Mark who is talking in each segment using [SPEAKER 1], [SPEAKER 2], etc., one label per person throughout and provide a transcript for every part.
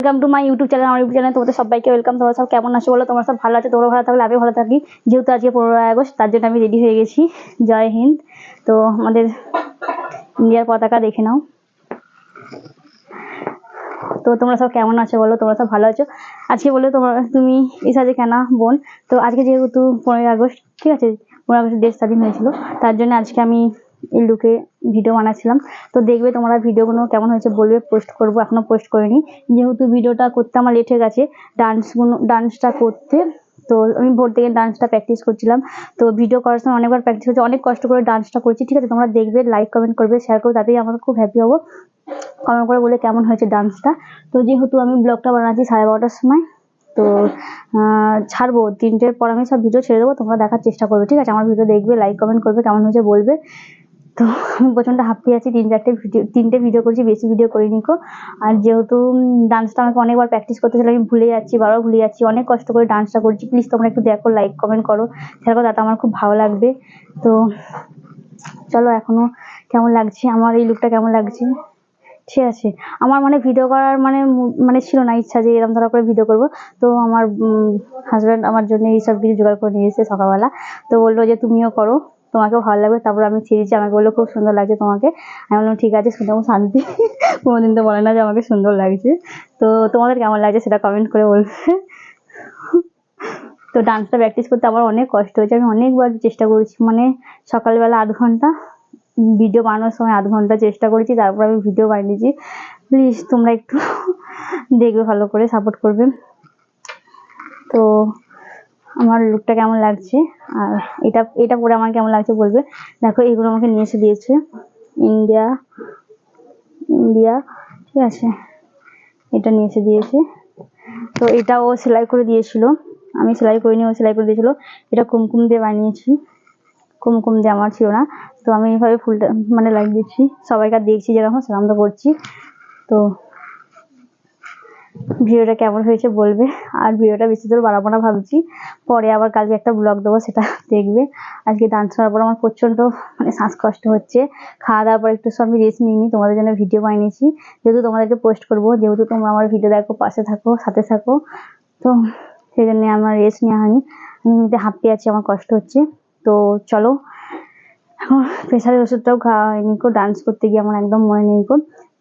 [SPEAKER 1] Welcome to my YouTube channel আমার YouTube channel তোমাদের সবাইকে ওয়েলকাম তোমরা সব কেমন আছো বলো? তোমরা সব ভালো আছে, তোমরা ভালো থাকলে আমিও ভালো থাকি। যেহেতু আজকে পনেরোই আগস্ট, তার জন্য আমি রেডি হয়ে গেছি। জয় হিন্দ। তো আমাদের ইন্ডিয়ার পতাকা দেখে নাও। তো তোমরা সব কেমন আছো বলো? তোমরা সব ভালো আছো? আজকে বলে তোমার, তুমি এই সাজে কেন বোন। তো আজকে যেহেতু পনেরোই আগস্ট, ঠিক আছে? পনেরোই আগস্ট দেশ স্বাধীন হয়েছিল। তার জন্য আজকে আমি এই লুকে ভিডিও বানাচ্ছিলাম। তো দেখবে তোমরা ভিডিওগুলো কেমন হয়েছে বলবে পোস্ট করব। এখনও পোস্ট করিনি। যেহেতু ভিডিওটা করতে আমার লেট হয়ে গেছে ডান্সগুলো ডান্সটা করতে, তো আমি ভোর থেকে ডান্সটা প্র্যাকটিস করছিলাম। তো ভিডিও করার সময় অনেকবার প্র্যাকটিস করছি, অনেক কষ্ট করে ডান্সটা করছি। ঠিক আছে, তোমরা দেখবে লাইক কমেন্ট করবে শেয়ার করবে, তাতেই আমার খুব হ্যাপি হব। কমেন্ট করে বলে কেমন হয়েছে ডান্সটা তো যেহেতু আমি ব্লগটা বানাচ্ছি সাড়ে বারোটার সময়, তো ছাড়বো। তিনটের পর আমি সব ভিডিও ছেড়ে দেবো, তোমরা দেখার চেষ্টা করবে। ঠিক আছে, আমার ভিডিও দেখবে লাইক কমেন্ট করবে, কেমন হয়েছে বলবে। তো প্রচণ্ড হাঁপিয়ে আছি। তিন চারটে ভিডিও তিনটে ভিডিও করেছি, বেশি ভিডিও করিনি কো। আর যেহেতু ডান্সটা আমাকে অনেকবার প্র্যাকটিস করতে আমি ভুলে যাচ্ছি, বারবার ভুলে যাচ্ছি। অনেক কষ্ট করে ডান্সটা করছি। প্লিজ তোমরা একটু দেখো লাইক কমেন্ট করো। সেরকম তাতে আমার খুব ভালো লাগবে। তো চলো এখনও কেমন লাগছে? আমার এই লুকটা কেমন লাগছে? ঠিক আছে। আমার মানে ভিডিও করার মানে মানে ছিল না ইচ্ছা যে এরকম ধরা করে ভিডিও করব। তো আমার হাজব্যান্ড আমার জন্য এইসব কিছু জোগাড় করে নিয়ে এসেছে সকালবেলা। তো বলল যে তুমিও করো। তোমাকেও ভালো লাগবে, তারপর আমি ছেড়েছি, আমাকে বলল খুব সুন্দর লাগছে তোমাকে। আমি বললাম, ঠিক আছে শুনে শান্তি। কোনোদিন তো বলে না যে আমাকে সুন্দর লাগছে। তো তোমাদের কেমন লাগছে সেটা কমেন্ট করে বলবে। তো ডান্সটা প্র্যাকটিস করতে আমার অনেক কষ্ট হয়েছে, আমি অনেকবার চেষ্টা করেছি মানে সকালবেলা আধ ঘণ্টা ভিডিও বানানোর সময় আধ ঘণ্টা চেষ্টা করেছি, তারপর আমি ভিডিও বানিয়েছি। প্লিজ তোমরা একটু দেখবে, ভালো করে সাপোর্ট করবে। তো আমার লুকটা কেমন লাগছে? আর এটা এটা পরে আমার কেমন লাগছে বলবে? দেখো এগুলো আমাকে নিয়ে এসে দিয়েছে। ইন্ডিয়া ইন্ডিয়া ঠিক আছে। এটা নিয়ে এসে দিয়েছে। তো এটা ও সেলাই করে দিয়েছিল। আমি সেলাই করিনি, ও সেলাই করে দিয়েছিল। এটা কুমকুম দিয়ে বানিয়েছি। কুমকুম দিয়ে আমার ছিল না। তো আমি এইভাবে ফুলটা মানে লাগিয়েছি। সবাইকার দেখছি যেরকম, সেরকম তো করছি। তো ভিডিওটা কেমন হয়েছে বলবে। আর ভিডিওটা বেশি দূর বাড়াবো না ভাবছি। পরে আবার কালকে একটা ব্লগ দেবো, সেটা দেখবে। আজকে ডান্স করার পর আমার প্রচণ্ড মানে শ্বাসকষ্ট হচ্ছে। খাওয়া দাওয়ার পর একটু আমি রেস্ট নিইনি, তোমাদের জন্য ভিডিও বানিয়েছি। যেহেতু তোমাদেরকে পোস্ট করব, যেহেতু তোমরা আমার ভিডিও দেখো, পাশে থাকো, সাথে থাকো, তো সেই জন্য আমার রেস্ট নেওয়া হয়নি। আমি এমনিতে হাঁপিয়ে আছি, আমার কষ্ট হচ্ছে। তো চলো, এখন প্রেশারের ওষুধটাও খাওয়া হয়নি ডান্স করতে গিয়ে আমার একদম মনে নেই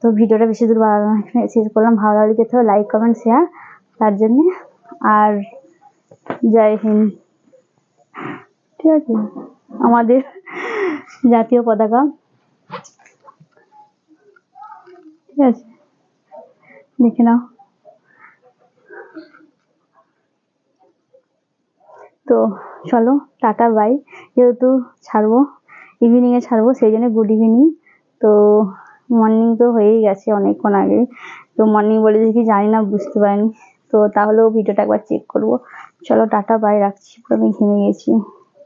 [SPEAKER 1] তো ভিডিওটা বেশি দূর বাড়াবো না এখানে শেষ করলাম। ভালো লাগলে হবে লাইক কমেন্ট শেয়ার তার জন্যে। আর জয় হিন্দ। ঠিক আছে? আমাদের জাতীয় পতাকা। ঠিক আছে? দেখে নাও। তো চলো, টাটা বাই যেহেতু ছাড়বো ইভিনিংয়ে ছাড়বো, সেই জন্য গুড ইভিনিং তো মর্নিং তো হয়েই গেছে অনেকক্ষণ আগে। তো মর্নিং বলে কি জানি না, বুঝতে পারিনি। তো তাহলেও ভিডিওটা একবার চেক করব। চলো, টাটা বাই রাখছি। আমি ঘেমে গেছি।